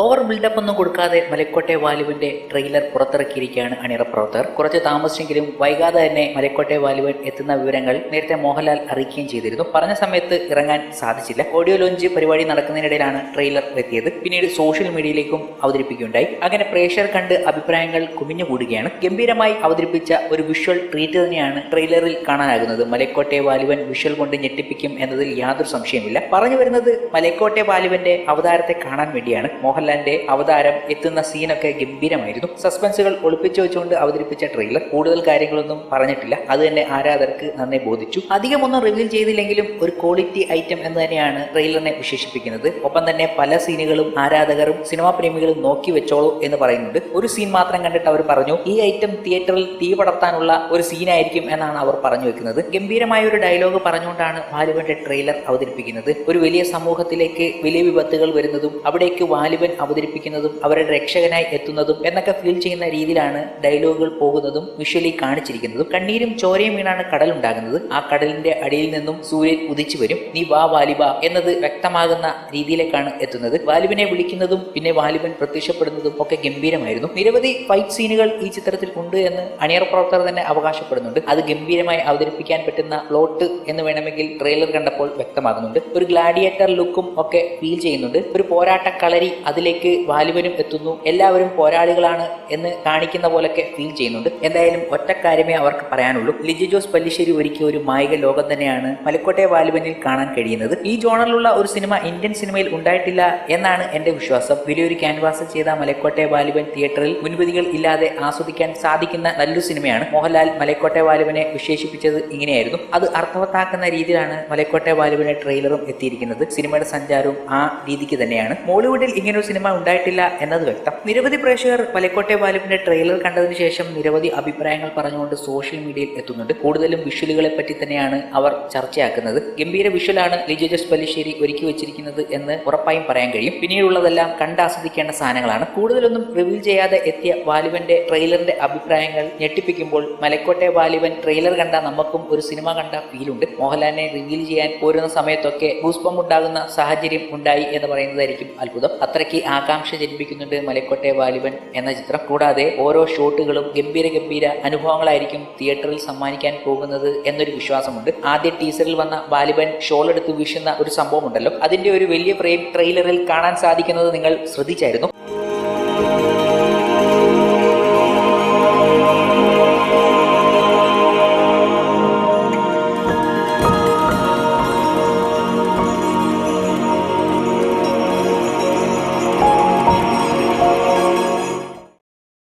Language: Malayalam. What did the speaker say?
ഓവർ ബിൽഡപ്പ് ഒന്നും കൊടുക്കാതെ മലക്കോട്ടെ വാലുവിന്റെ ട്രെയിലർ പുറത്തിറക്കിയിരിക്കുകയാണ് അണിയറ പ്രവർത്തകർ. കുറച്ച് താമസിച്ചെങ്കിലും വൈകാതെ തന്നെ മലക്കോട്ടെ വാലുവൻ എത്തുന്ന വിവരങ്ങൾ നേരത്തെ മോഹൻലാൽ അറിയിക്കുകയും ചെയ്തിരുന്നു. പറഞ്ഞ സമയത്ത് ഇറങ്ങാൻ സാധിച്ചില്ല. ഓഡിയോ ലോഞ്ച് പരിപാടി നടക്കുന്നതിനിടയിലാണ് ട്രെയിലർ എത്തിയത്. പിന്നീട് സോഷ്യൽ മീഡിയയിലേക്കും അവതരിപ്പിക്കുകയുണ്ടായി. അങ്ങനെ പ്രേക്ഷകർ കണ്ട് അഭിപ്രായങ്ങൾ കുമിഞ്ഞുകൂടുകയാണ്. ഗംഭീരമായി അവതരിപ്പിച്ച ഒരു വിഷ്വൽ ട്രീറ്റ് തന്നെയാണ് ട്രെയിലറിൽ കാണാനാകുന്നത്. മലക്കോട്ടെ വാലുവൻ വിഷ്വൽ കൊണ്ട് ഞെട്ടിപ്പിക്കും എന്നതിൽ യാതൊരു സംശയമില്ല പറഞ്ഞു വരുന്നത് മലക്കോട്ടെ വാലുവന്റെ അവതാരത്തെ കാണാൻ വേണ്ടിയാണ്. മോഹൻലാലിന്റെ അവതാരം എത്തുന്ന സീനൊക്കെ ഗംഭീരമായിരുന്നു. സസ്പെൻസുകൾ ഒളിപ്പിച്ചു വെച്ചുകൊണ്ട് അവതരിപ്പിച്ച ട്രെയിലർ കൂടുതൽ കാര്യങ്ങളൊന്നും പറഞ്ഞിട്ടില്ല. അത് തന്നെ ആരാധകർക്ക് നന്നെ ബോധിച്ചു. അധികമൊന്നും റിവീൽ ചെയ്തില്ലെങ്കിലും ഒരു ക്വാളിറ്റി ഐറ്റം എന്ന് തന്നെയാണ് ട്രെയിലറിനെ വിശേഷിപ്പിക്കുന്നത്. ഒപ്പം തന്നെ പല സീനുകളും ആരാധകരും സിനിമാ പ്രേമികളും നോക്കി വെച്ചോളൂ എന്ന് പറയുന്നുണ്ട്. ഒരു സീൻ മാത്രം കണ്ടിട്ട് അവർ പറഞ്ഞു ഈ ഐറ്റം തിയേറ്ററിൽ തീ പടർത്താനുള്ള ഒരു സീനായിരിക്കും എന്നാണ് അവർ പറഞ്ഞു വെക്കുന്നത്. ഗംഭീരമായ ഒരു ഡയലോഗ് പറഞ്ഞുകൊണ്ടാണ് വാലുവന്റെ ട്രെയിലർ അവതരിപ്പിക്കുന്നത്. ഒരു വലിയ സമൂഹത്തിലേക്ക് വലിയ വിപത്തുകൾ വരുന്നതും അവിടേക്ക് വാലുവൻ അവതരിപ്പിക്കുന്നതും അവരുടെ രക്ഷകനായി എത്തുന്നതും എന്നൊക്കെ ഫീൽ ചെയ്യുന്ന രീതിയിലാണ് ഡയലോഗുകൾ പോകുന്നതും വിഷ്വലി കാണിച്ചിരിക്കുന്നതും. കണ്ണീരും ചോരയും വീണാണ് കടൽ ഉണ്ടാകുന്നത്. ആ കടലിന്റെ അടിയിൽ നിന്നും സൂര്യൻ ഉദിച്ചു വരും. നീ വാ വാലിബ എന്നത് വ്യക്തമാകുന്ന രീതിയിലേക്കാണ് എത്തുന്നത്. വാലിബിനെ വിളിക്കുന്നതും പിന്നെ വാലിബൻ പ്രത്യക്ഷപ്പെടുന്നതും ഒക്കെ ഗംഭീരമായിരുന്നു. നിരവധി ഫൈറ്റ് സീനുകൾ ഈ ചിത്രത്തിൽ ഉണ്ട് എന്ന് അണിയർ പ്രവർത്തകർ തന്നെ അവകാശപ്പെടുന്നുണ്ട്. അത് ഗംഭീരമായി അവതരിപ്പിക്കാൻ പറ്റുന്ന പ്ലോട്ട് എന്ന് വേണമെങ്കിൽ ട്രെയിലർ കണ്ടപ്പോൾ വ്യക്തമാകുന്നുണ്ട്. ഒരു ഗ്ലാഡിയേറ്റർ ലുക്കും ഒക്കെ ഫീൽ ചെയ്യുന്നുണ്ട്. ഒരു പോരാട്ട കളരി അതിലേക്ക് വാലിബനും എത്തുന്നു. എല്ലാവരും പോരാളികളാണ് എന്ന് കാണിക്കുന്ന പോലൊക്കെ ഫീൽ ചെയ്യുന്നുണ്ട്. എന്തായാലും ഒറ്റ കാര്യമേ അവർക്ക് പറയാനുള്ളൂ. ലിജി ജോസ് പല്ലിശ്ശേരി ഒരുക്കിയ ഒരു മായിക ലോകം തന്നെയാണ് മലക്കോട്ടെ വാലിബനിൽ കാണാൻ കഴിയുന്നത്. ഈ ജോണറിലുള്ള ഒരു സിനിമ ഇന്ത്യൻ സിനിമയിൽ ഉണ്ടായിട്ടില്ല എന്നാണ് എന്റെ വിശ്വാസം. വലിയൊരു ക്യാൻവാസ് ചെയ്ത മലക്കോട്ടെ വാലിബൻ തിയേറ്ററിൽ മുൻവിധികൾ ഇല്ലാതെ ആസ്വദിക്കാൻ സാധിക്കുന്ന നല്ലൊരു സിനിമയാണ്. മോഹൻലാൽ മലക്കോട്ടെ വാലിബനെ വിശേഷിപ്പിച്ചത് ഇങ്ങനെയായിരുന്നു. അത് അർത്ഥവത്താക്കുന്ന രീതിയിലാണ് മലക്കോട്ടെ വാലുവിനെ ട്രെയിലറും എത്തിയിരിക്കുന്നത്. സിനിമയുടെ സഞ്ചാരവും ആ രീതിക്ക് തന്നെയാണ്. മോളിവുഡിൽ ഇങ്ങനൊരു ഒരു സിനിമ ഉണ്ടായിട്ടില്ല എന്നത് വ്യക്തം. നിരവധി പ്രേക്ഷകർ മലക്കോട്ടെ ബാലുവിന്റെ ട്രെയിലർ കണ്ടതിന് ശേഷം നിരവധി അഭിപ്രായങ്ങൾ പറഞ്ഞുകൊണ്ട് സോഷ്യൽ മീഡിയയിൽ എത്തുന്നുണ്ട്. കൂടുതലും വിഷ്വലുകളെ പറ്റി തന്നെയാണ് അവർ ചർച്ചയാക്കുന്നത്. ഗംഭീര വിഷ്വലാണ് ലിജോ ജസ് പല്ലിശ്ശേരി ഒരുക്കി വെച്ചിരിക്കുന്നത് എന്ന് ഉറപ്പായും പറയാൻ കഴിയും. പിന്നീടുള്ളതെല്ലാം കണ്ടാസ്വദിക്കേണ്ട സാധനങ്ങളാണ്. കൂടുതലൊന്നും റിവീൽ ചെയ്യാതെ എത്തിയ ബാലുവന്റെ ട്രെയിലറിന്റെ അഭിപ്രായങ്ങൾ ഞെട്ടിപ്പിക്കുമ്പോൾ മലക്കോട്ടെ ബാലുവൻ ട്രെയിലർ കണ്ട നമുക്കും ഒരു സിനിമ കണ്ട ഫീലുണ്ട്. മോഹൻലാലിനെ റിവീൽ ചെയ്യാൻ പോരുന്ന സമയത്തൊക്കെ ഭൂസ്പം ഉണ്ടാകുന്ന സാഹചര്യം ഉണ്ടായി എന്ന് പറയുന്നതായിരിക്കും അത്ഭുതം. അത്രയ്ക്ക് ആകാംക്ഷ ജനിപ്പിക്കുന്നുണ്ട് മലക്കോട്ടെ വാലിബൻ എന്ന ചിത്രം. കൂടാതെ ഓരോ ഷോട്ടുകളും ഗംഭീര ഗംഭീര അനുഭവങ്ങളായിരിക്കും തിയേറ്ററിൽ സമ്മാനിക്കാൻ പോകുന്നത് എന്നൊരു വിശ്വാസമുണ്ട്. ആദ്യ ടീസറിൽ വന്ന വാലിബൻ ഷോൾ എടുത്ത് വീശുന്ന ഒരു സംഭവമുണ്ടല്ലോ. അതിന്റെ ഒരു വലിയ ഫ്രെയിം ട്രെയിലറിൽ കാണാൻ സാധിക്കുന്നത് നിങ്ങൾ ശ്രദ്ധിച്ചായിരുന്നു.